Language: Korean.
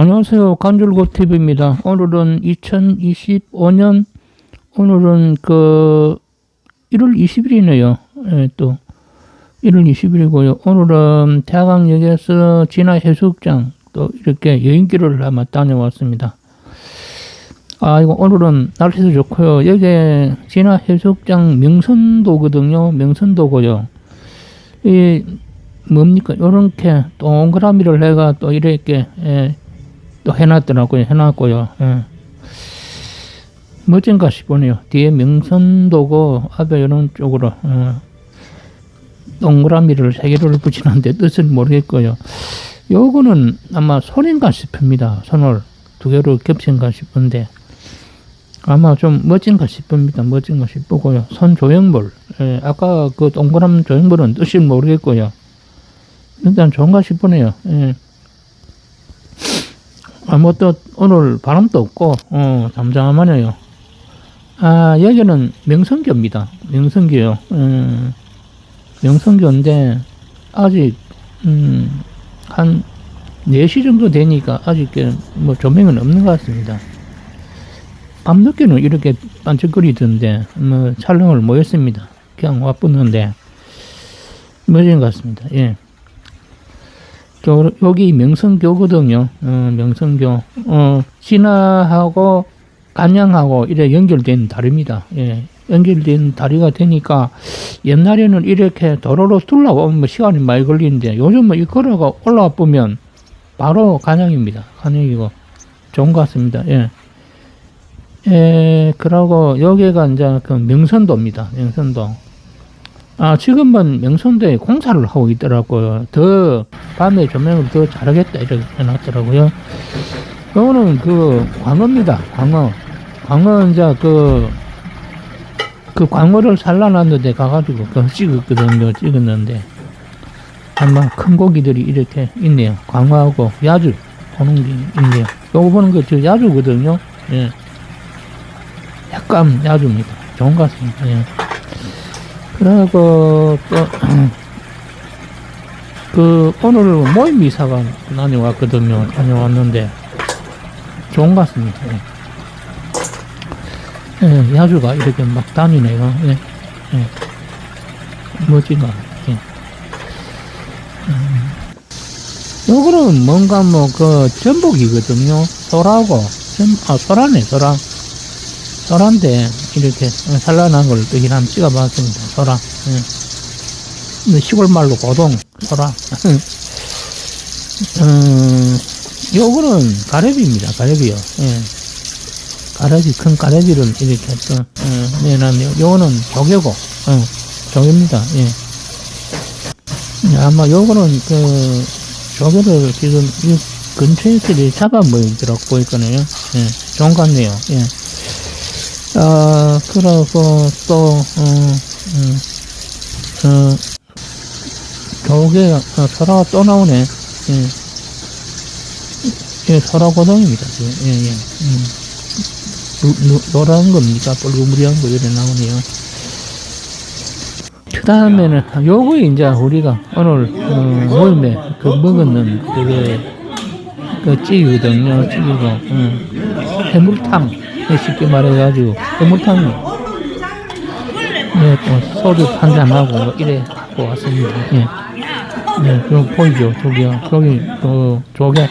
안녕하세요. 간줄고TV입니다. 오늘은 2025년, 오늘은 그, 1월 20일이네요. 예, 또, 1월 20일이고요. 오늘은 태화강역에서 진화 해수욕장 또 이렇게 여행길을 한번 다녀왔습니다. 아, 이거 오늘은 날씨도 좋고요. 여기 진화 해수욕장 명선도거든요. 명선도고요. 이, 뭡니까? 요렇게 동그라미를 해가 또 이렇게, 예, 또 해놨더라고요. 해놨고요. 예. 멋진가 싶으네요. 뒤에 명선도고 앞에 이런 쪽으로 어, 동그라미를 세 개를 붙이는데 뜻은 모르겠고요. 요거는 아마 손인가 싶습니다. 손을 두 개로 겹친가 싶은데 아마 좀 멋진가 싶습니다. 멋진가 싶고요. 손 조형물. 예, 아까 그 동그란 조형물은 뜻이 모르겠고요. 일단 좋은가 싶으네요. 예. 아, 뭐 또, 오늘 바람도 없고, 어, 잠잠하네요. 아, 여기는 명성교입니다. 명성교요. 음, 명성교인데, 아직, 음, 한 4시 정도 되니까 아직 그뭐 조명은 없는 것 같습니다. 밤늦게는 이렇게 반짝거리던데, 뭐 촬영을 못 했습니다. 그냥 와붙는데, 멋진 것 같습니다. 예. 저, 여기 명성교거든요. 어, 명성교. 어, 진화하고 간양하고 이래 연결된 다리입니다. 예. 연결된 다리가 되니까 옛날에는 이렇게 도로로 둘러오면 시간이 많이 걸리는데 요즘은 이 걸어가 올라와 보면 바로 간양입니다. 간양이고 좋은 것 같습니다. 예. 예, 그러고 여기가 이제 그 명선도입니다. 명선도. 아, 지금은 명선도에 공사를 하고 있더라고요. 더 밤에 조명을 더 잘하겠다 이렇게 해놨더라고요. 요거는 그 광어입니다. 광어. 광어 이제 그, 그 광어를 살라놨는데 가가지고 그거 찍었거든요. 찍었는데. 아마 큰 고기들이 이렇게 있네요. 광어하고 야주 보는 게 있네요. 요거 보는 거 저 야주거든요. 예. 약간 야주입니다. 좋은 것 같습니다. 예. 그리고 또, 그, 오늘 모임 이사가 다녀왔거든요. 다녀왔는데, 좋은 것 같습니다. 예. 예, 야주가 이렇게 막 다니네요. 예. 예. 같아요. 예. 음. 요거는 뭔가 뭐, 그, 전복이거든요. 소라고, 전, 아, 소라네, 소라. 소라인데, 이렇게 산란한 걸 여기 한번 찍어봤습니다. 소라. 예. 근데 시골 말로 고동, 소라. 음, 요거는 가래비입니다. 가래비요. 예. 가래비, 큰 가래비를 이렇게 또, 예, 내놨네요. 요거는 조개고, 어, 조개입니다. 예. 예, 아마 요거는 그, 조개를 지금 이 근처에서 이렇게 잡아 먹이더라고 보니까요. 예, 좋은 것 같네요. 예. 아, 그러고 또, 어, 음, 어, 조개, 어, 소라가 또 나오네. 예. 예, 소라고동입니다. 예, 예. 음. 노, 노, 노란 겁니까? 뻘구무리한 거 이렇게 나오네요. 그 다음에는, 요거 이제 우리가 오늘, 어, 모임에 그 먹었는 그게, 그 찌거든요. 찌고, 음. 해물탕. 쉽게 말해가지고, 해물탕이. 네, 또 소주 한잔하고, 뭐 이래 갖고 왔습니다. 예. 네, 그럼 보이죠? 저기요. 저기, 그, 조개.